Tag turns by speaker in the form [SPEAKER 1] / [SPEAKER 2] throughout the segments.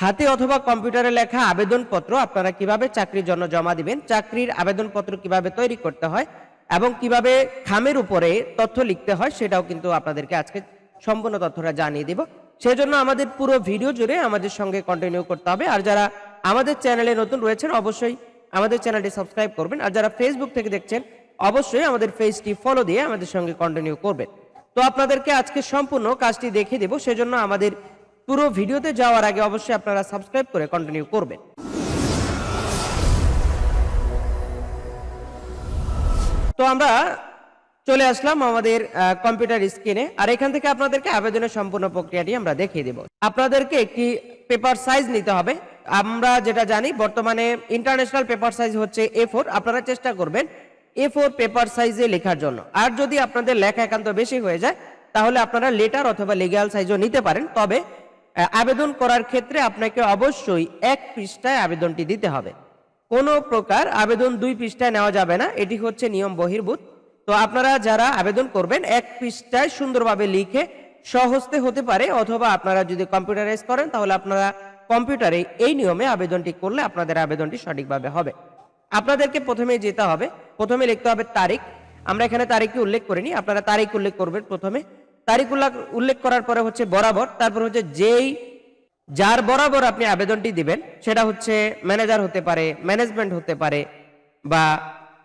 [SPEAKER 1] হাতে অথবা কম্পিউটারে লেখা আবেদনপত্র আপনারা কীভাবে চাকরির জন্য জমা দিবেন, চাকরির আবেদনপত্র কীভাবে তৈরি করতে হয় এবং কীভাবে খামের উপরে তথ্য লিখতে হয় সেটাও কিন্তু আপনাদেরকে আজকে সম্পূর্ণ তথ্যটা জানিয়ে দিব। সেজন্য আমাদের পুরো ভিডিও জুড়ে আমাদের সঙ্গে কন্টিনিউ করতে হবে। আর যারা আমাদের চ্যানেলে নতুন রয়েছেন, অবশ্যই আমাদের চ্যানেলটি সাবস্ক্রাইব করবেন। আর যারা ফেসবুক থেকে দেখছেন, অবশ্যই আমাদের পেজটি ফলো দিয়ে আমাদের সঙ্গে কন্টিনিউ করবেন। তো আপনাদেরকে আজকে সম্পূর্ণ কাজটি দেখে দেব। সেজন্য আমাদের পুরো ভিডিওতে যাওয়ার আগে অবশ্যই আপনারা সাবস্ক্রাইব করে কন্টিনিউ করবেন। তো আমরা চলে আসলাম আমাদের কম্পিউটার স্ক্রিনে আর এখান থেকে আপনাদেরকে আবেদনের সম্পূর্ণ প্রক্রিয়াটি আমরা দেখিয়ে দেব। আপনাদেরকে একটি পেপার সাইজ নিতে হবে। আমরা যেটা জানি, বর্তমানে ইন্টারন্যাশনাল পেপার সাইজ হচ্ছে এ ফোর আপনারা চেষ্টা করবেন এ ফোর পেপার সাইজে লেখার জন্য। আর যদি আপনাদের লেখা একান্ত বেশি হয়ে যায়, তাহলে আপনারা লেটার অথবা লিগ্যাল সাইজও নিতে পারেন। তবে আবেদন করার ক্ষেত্রে আপনাকে অবশ্যই এক পৃষ্ঠায় আবেদনটি দিতে হবে। কোনো প্রকার আবেদন দুই পৃষ্ঠায় নেওয়া যাবে না, এটি হচ্ছে নিয়ম বহির্ভূত। তো আপনারা যারা আবেদন করবেন, এক পৃষ্ঠায় সুন্দরভাবে লিখে সহজতে হতে পারে, অথবা আপনারা যদি কম্পিউটারাইজ করেন, তাহলে আপনারা কম্পিউটারে এই নিয়মে আবেদনটি করলে আপনাদের আবেদনটি সঠিকভাবে হবে। আপনাদেরকে প্রথমে যেতে হবে। প্রথমে লিখতে হবে তারিখ। আমরা এখানে তারিখটি উল্লেখ করিনি। আপনারা তারিখ উল্লেখ করবেন প্রথমে। তারিখ উল্লেখ- করার পরে হচ্ছে বরাবর, তারপর হচ্ছে যেই, যার বরাবর আপনি আবেদনটি দিবেন, সেটা হচ্ছে ম্যানেজার হতে পারে, ম্যানেজমেন্ট হতে পারে বা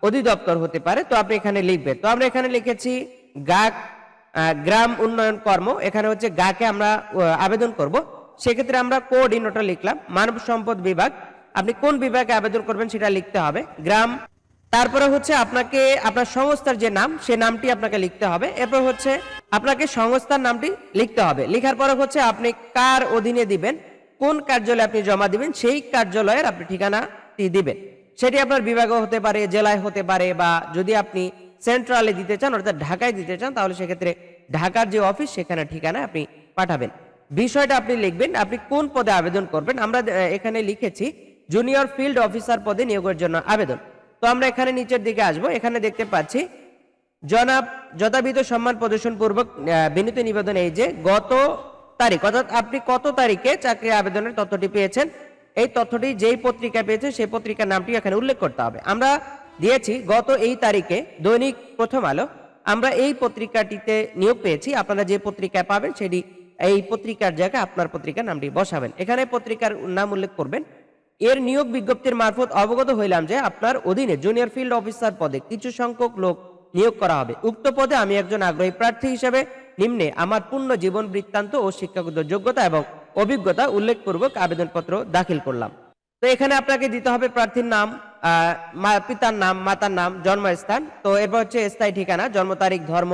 [SPEAKER 1] অধিদপ্তর হতে পারে, তো আপনি এখানে লিখবেন। তো আমরা এখানে লিখেছি গাক গ্রাম উন্নয়ন কর্ম, এখানে হচ্ছে গাকে আমরা আবেদন করব। সেক্ষেত্রে আমরা কোঅর্ডিনেটর লিখলাম, মানব সম্পদ বিভাগ। আপনি কোন বিভাগে আবেদন করবেন সেটা লিখতে হবে। গ্রাম তারপরে হচ্ছে আপনাকে, আপনার সংস্থার যে নাম, সে নামটি আপনাকে লিখতে হবে। এরপর হচ্ছে আপনাকে সংস্থার নামটি লিখতে হবে। লেখার পরে হচ্ছে আপনি কার অধীনে দিবেন, কোন কার্যালয়ে আপনি জমা দিবেন, সেই কার্যালয়ের আপনি ঠিকানাটি দিবেন। সেটি আপনার বিভাগও হতে পারে, জেলায় হতে পারে, বা যদি আপনি সেন্ট্রালে দিতে চান, অর্থাৎ ঢাকায় দিতে চান, তাহলে সেক্ষেত্রে ঢাকার যে অফিস সেখানে ঠিকানা আপনি পাঠাবেন। বিষয়টা আপনি লিখবেন, আপনি কোন পদে আবেদন করবেন, আমরা এখানে লিখেছি জুনিয়র ফিল্ড অফিসার পদে নিয়োগের জন্য আবেদন। তো আমরা এখানে নিচের দিকে আসব। এখানে দেখতে পাচ্ছি, জনাব যথাবিধ সম্মান প্রদর্শন পূর্বক বিনীত নিবেদন এই যে, গত তারিখ, অর্থাৎ আপনি কত তারিখে চাকরি আবেদনের তথ্যটি পেয়েছেন? এই তথ্যটি যেই পত্রিকা পেয়েছে সেই পত্রিকার নামটি এখানে উল্লেখ করতে হবে। আমরা দিয়েছি, গত এই তারিখে দৈনিক প্রথম আলো, আমরা এই পত্রিকাটিতে নিয়োগ পেয়েছি। আপনারা যে পত্রিকায় পাবেন, সেটি এই পত্রিকার জায়গায় আপনার পত্রিকার নামটি বসাবেন। এখানে পত্রিকার নাম উল্লেখ করবেন এর নিয়োগ বিজ্ঞপ্তির মারফত অবগত হইলাম যে আপনার অধীনে জুনিয়র ফিল্ড অফিসার পদে কিছু সংখ্যক লোক নিয়োগ করা হবে। উক্ত পদে আমি একজন আগ্রহী প্রার্থী হিসেবে নিম্নে আমার পূর্ণ জীবন বৃত্তান্ত ও শিক্ষাগত যোগ্যতা এবং অভিজ্ঞতা উল্লেখপূর্বক আবেদনপত্র দাখিল করলাম। তো এখানে আপনাকে দিতে হবে প্রার্থীর নাম পিতার নাম, মাতার নাম, জন্মস্থান। তো এরপর হচ্ছে স্থায়ী ঠিকানা, জন্ম তারিখ, ধর্ম,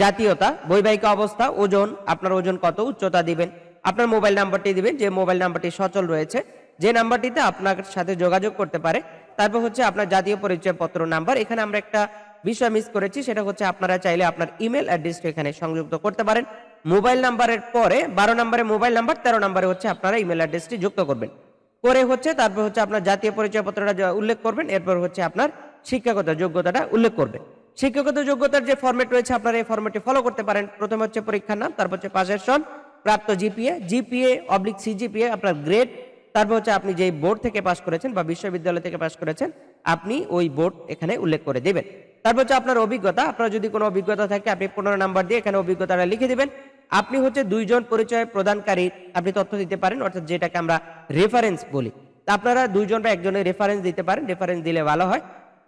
[SPEAKER 1] জাতীয়তা, বৈবাহিক অবস্থা, ওজন, আপনার ওজন কত, উচ্চতা দিবেন। আপনার মোবাইল নাম্বারটি দিবেন, যে মোবাইল নাম্বারটি সচল রয়েছে। যে নাম্বারটিতে আপনার সাথে যোগাযোগ করতে পারে, তারপর হচ্ছে আপনার জাতীয় পরিচয়পত্র নাম্বার। এখানে আমরা একটা বিষয় মিস করেছি, সেটা হচ্ছে আপনারা চাইলে আপনার ইমেল অ্যাড্রেসটা এখানে সংযুক্ত করতে পারেন। মোবাইল নাম্বারের পরে, বারো নম্বরে মোবাইল নাম্বার, তেরো নম্বরে হচ্ছে আপনারা ইমেল অ্যাড্রেসটি যুক্ত করবেন। করে হচ্ছে তারপর হচ্ছে আপনার জাতীয় পরিচয়পত্রটা উল্লেখ করবেন, এরপর হচ্ছে আপনার শিক্ষাগত যোগ্যতাটা উল্লেখ করবেন। শিক্ষাগত যোগ্যতার যে ফরম্যাট রয়েছে, আপনারা এই ফরম্যাটে ফলো করতে পারেন। প্রথমে হচ্ছে পরীক্ষার নাম, তারপর হচ্ছে পাশের সন, প্রাপ্ত জিপিএ জিপিএ অবলিক সিজিপিএ আপনার গ্রেড তারপর হচ্ছে আপনি যেই বোর্ড থেকে পাশ করেছেন বা বিশ্ববিদ্যালয় থেকে পাশ করেছেন, আপনি ওই বোর্ড এখানে উল্লেখ করে দেবেন। তারপর হচ্ছে আপনার অভিজ্ঞতা, আপনার যদি কোনো অভিজ্ঞতা থাকে, আপনি পনেরো নাম্বার দিয়ে এখানে অভিজ্ঞতাটা লিখে দিবেন। আপনি হচ্ছে দুইজন পরিচয় প্রদানকারী আপনি তথ্য দিতে পারেন, অর্থাৎ যেটাকে আমরা রেফারেন্স বলি। আপনারা দুইজন বা একজনের রেফারেন্স দিতে পারেন রেফারেন্স দিলে ভালো হয়।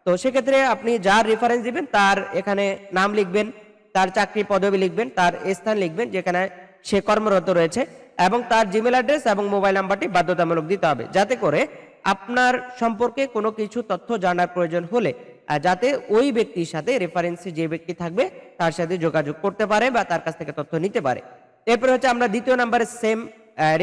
[SPEAKER 1] তো সেক্ষেত্রে আপনি যার রেফারেন্স দিবেন, তার এখানে নাম লিখবেন, তার চাকরি পদবি লিখবেন, তার স্থান লিখবেন, যেখানে সে কর্মরত রয়েছে। এবং তার জিমেল অ্যাড্রেস এবং মোবাইল নাম্বারটি বাধ্যতামূলক দিতে হবে। যাতে করে আপনার সম্পর্কে কোনো কিছু তথ্য জানার প্রয়োজন হলে যাতে ওই ব্যক্তির সাথে রেফারেন্সে যে ব্যক্তি থাকবে, তার সাথে যোগাযোগ করতে পারে বা তার কাছ থেকে তথ্য নিতে পারে। এরপর হচ্ছে আমরা দ্বিতীয় নাম্বারে সেম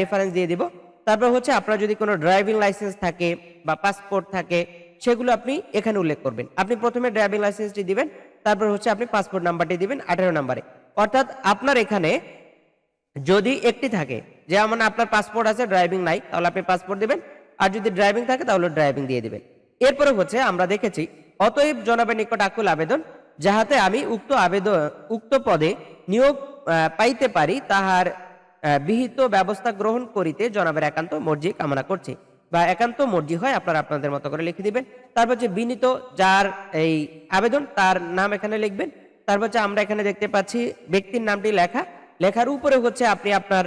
[SPEAKER 1] রেফারেন্স দিয়ে দিব। তারপর হচ্ছে আপনার যদি কোনো ড্রাইভিং লাইসেন্স থাকে বা পাসপোর্ট থাকে, সেগুলো আপনি এখানে উল্লেখ করবেন। আপনি প্রথমে ড্রাইভিং লাইসেন্সটি দিবেন, তারপর হচ্ছে আপনি পাসপোর্ট নাম্বারটি দিবেন আঠেরো নাম্বারে। অর্থাৎ আপনার এখানে যদি একটি থাকে, যেমন আপনার পাসপোর্ট আছে ড্রাইভিং নাই, তাহলে আপনি পাসপোর্ট দিবেন। আর যদি ড্রাইভিং থাকে, তাহলে ড্রাইভিং দিয়ে দিবেন। এরপরে হচ্ছে আমরা দেখেছি, অতএব জনাবের নিকট আকুল আবেদন, যাহাতে আমি উক্ত আবেদন উক্ত পদে নিয়োগ পাইতে পারি, তাহার বিহিত ব্যবস্থা গ্রহণ করিতে জনাবের একান্ত মর্জি কামনা করছি। বা একান্ত মর্জি হয় আপনারা আপনাদের মতো করে লিখে দিবেন। তারপর হচ্ছে বিনীত যার এই আবেদন, তার নাম এখানে লিখবেন। তারপর হচ্ছে আমরা এখানে দেখতে পাচ্ছি, ব্যক্তির নামটি লেখা। লেখার উপরে হচ্ছে আপনি আপনার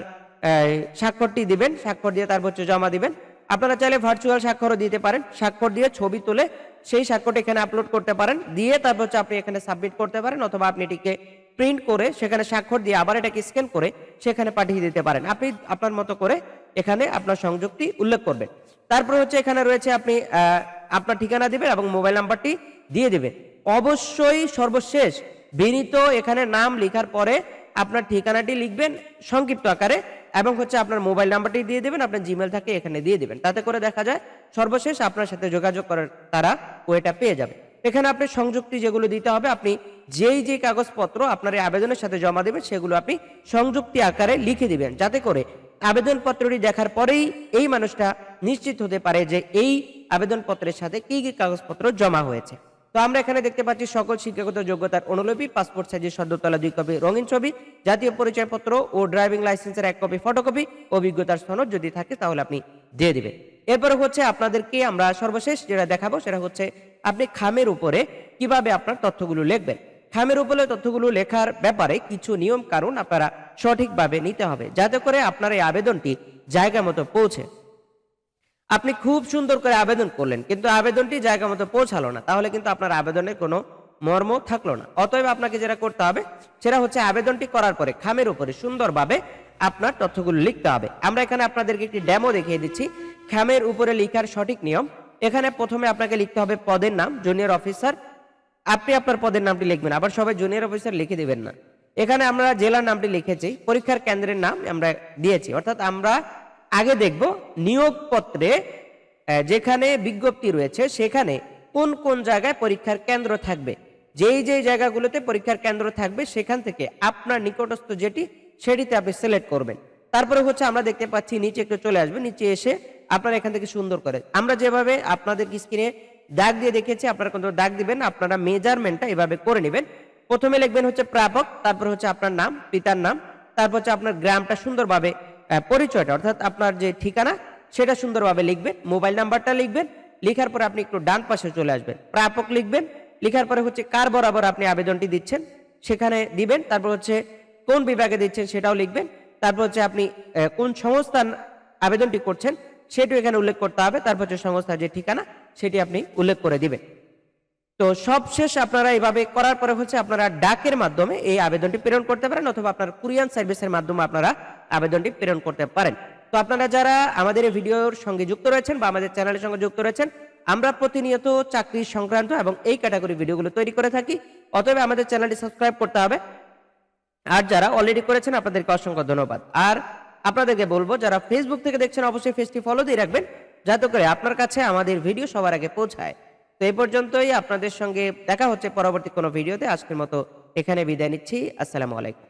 [SPEAKER 1] স্বাক্ষরটি দিবেন, স্বাক্ষর দিয়ে তারপর হচ্ছে জমা দিবেন। আপনারা চাইলে ভার্চুয়াল স্বাক্ষরও দিতে পারেন। স্বাক্ষর দিয়ে ছবি তুলে সেই স্বাক্ষরটি এখানে আপলোড করতে পারেন। দিয়ে তারপর হচ্ছে আপনি এখানে সাবমিট করতে পারেন অথবা আপনি এটিকে প্রিন্ট করে সেখানে স্বাক্ষর দিয়ে আবার এটাকে স্ক্যান করে সেখানে পাঠিয়ে দিতে পারেন। আপনি আপনার মতো করে এখানে আপনার সংযুক্তি উল্লেখ করবেন। তারপর হচ্ছে এখানে রয়েছে আপনি আপনার ঠিকানা দিবেন এবং মোবাইল নাম্বারটি দিয়ে দেবেন। অবশ্যই সর্বশেষ বিনীত এখানে নাম লেখার পরে আপনার ঠিকানাটি লিখবেন সংক্ষিপ্ত আকারে এবং হচ্ছে আপনার মোবাইল নাম্বারটি দিয়ে দেবেন, আপনার জিমেল থাকে এখানে দিয়ে দেবেন। তাতে করে দেখা যায় সর্বশেষ আপনার সাথে যোগাযোগ করার তারা ওয়েটা পেয়ে যাবে। এখানে আপনি সংযুক্তি যেগুলো দিতে হবে, আপনি যেই যে কাগজপত্র আপনার এই আবেদনের সাথে জমা দেবেন, সেগুলো আপনি সংযুক্তি আকারে লিখে দিবেন। যাতে করে আবেদনপত্রটি দেখার পরেই এই মানুষটা নিশ্চিত হতে পারে যে এই আবেদনপত্রের সাথে কি কি কাগজপত্র জমা হয়েছে। তো আমরা এখানে দেখতে পাচ্ছি সকল শিক্ষাগত যোগ্যতার অনুলিপি, পাসপোর্ট সাইজের সদ্যতলা দুই কপি রঙিন ছবি, জাতীয় পরিচয়পত্র ও ড্রাইভিং লাইসেন্সের এক কপি ফটোকপি, অভিজ্ঞতার সনদ যদি থাকে তাহলে আপনি দিয়ে দিবেন। এরপরে হচ্ছে আপনাদেরকে আমরা সর্বশেষ যেটা দেখাবো সেটা হচ্ছে আপনি খামের উপরে কীভাবে আপনার তথ্যগুলো লিখবেন। খামের উপরে তথ্যগুলো লেখার ব্যাপারে কিছু নিয়ম কারণ আপনারা সঠিকভাবে নিতে হবে, যাতে করে আপনার এই আবেদনটি জায়গা মতো পৌঁছে। আপনি খুব সুন্দর করে আবেদন করলেন, কিন্তু আবেদনটি জায়গা মতো পৌঁছালো না, তাহলে কিন্তু আপনার আবেদনের কোনো মর্ম থাকল না। অতএব আপনাকে যেটা করতে হবে, সেটা হচ্ছে আবেদনটি করার পরে খামের উপরে সুন্দরভাবে আপনার তথ্যগুলো লিখতে হবে। আমরা এখানে আপনাদেরকে একটি ডেমো দেখিয়ে দিচ্ছি। খামের উপরে লিখার সঠিক নিয়ম। এখানে প্রথমে আপনাকে লিখতে হবে পদের নাম, জুনিয়র অফিসার। আপনি আপনার পদের নামটি লিখবেন, আবার সবাই জুনিয়র অফিসার লিখে দেবেন না। এখানে আমরা জেলার নামটি লিখেছি, পরীক্ষার কেন্দ্রের নাম আমরা দিয়েছি, অর্থাৎ আমরা আগে দেখব নিয়োগপত্রে যেখানে বিজ্ঞপ্তি রয়েছে, সেখানে কোন কোন জায়গায় পরীক্ষার কেন্দ্র থাকবে। যেই যেই জায়গাগুলোতে পরীক্ষার কেন্দ্র থাকবে, সেখান থেকে আপনার নিকটস্থ যেটি, সেটিতে আপনি সিলেক্ট করবেন। তারপরে হচ্ছে আমরা দেখতে পাচ্ছি, নিচে একটু চলে আসবে, নিচে এসে আপনারা এখান থেকে সুন্দর করে, আমরা যেভাবে আপনাদের স্ক্রিনে দাগ দিয়ে দেখেছি, আপনারা কিন্তু দাগ দিবেন আপনারা মেজারমেন্টটা এভাবে করে নেবেন। প্রথমে লিখবেন হচ্ছে প্রাপক, তারপর হচ্ছে আপনার নাম, পিতার নাম, তারপর হচ্ছে আপনার গ্রামটা সুন্দরভাবে পরিচয়টা, অর্থাৎ আপনার যে ঠিকানা, সেটা সুন্দরভাবে লিখবেন, মোবাইল নাম্বারটা লিখবেন, লেখার পরে আপনি একটু ডান পাশে চলে আসবেন, প্রাপক লিখবেন, লেখার পরে হচ্ছে কার বরাবর আপনি আবেদনটি দিচ্ছেন, সেখানে দিবেন, তারপর হচ্ছে কোন বিভাগে দিচ্ছেন সেটাও লিখবেন, তারপর হচ্ছে আপনি কোন সংস্থান আবেদনটি করছেন সেটিও এখানে উল্লেখ করতে হবে, তারপর হচ্ছে সংস্থার যে ঠিকানা, সেটি আপনি উল্লেখ করে দিবেন। তো সবশেষ আপনারা এইভাবে করার পরে হচ্ছে আপনারা ডাকের মাধ্যমে এই আবেদনটি প্রেরণ করতে পারেন, অথবা আপনার কুরিয়ান সার্ভিসের মাধ্যমে আপনারা আবেদনটি প্রেরণ করতে পারেন। তো আপনারা যারা আমাদের এই ভিডিওর সঙ্গে যুক্ত রয়েছেন বা আমাদের চ্যানেলের সঙ্গে যুক্ত রয়েছেন, আমরা প্রতিনিয়ত চাকরি সংক্রান্ত এবং এই ক্যাটাগরি ভিডিওগুলো তৈরি করে থাকি। অতএব আমাদের চ্যানেলটি সাবস্ক্রাইব করতে হবে। আর যারা অলরেডি করেছেন, আপনাদেরকে অসংখ্য ধন্যবাদ। আর আপনাদেরকে বলব, যারা ফেসবুক থেকে দেখছেন, অবশ্যই ফেসটি ফলো দিয়ে রাখবেন, যাতে করে আপনার কাছে আমাদের ভিডিও সবার আগে পৌঁছায়। তো এই পর্যন্তই আপনাদের সঙ্গে দেখা হচ্ছে পরবর্তী কোনো ভিডিওতে। আজকের মতো এখানে বিদায় নিচ্ছি। আসসালামু আলাইকুম।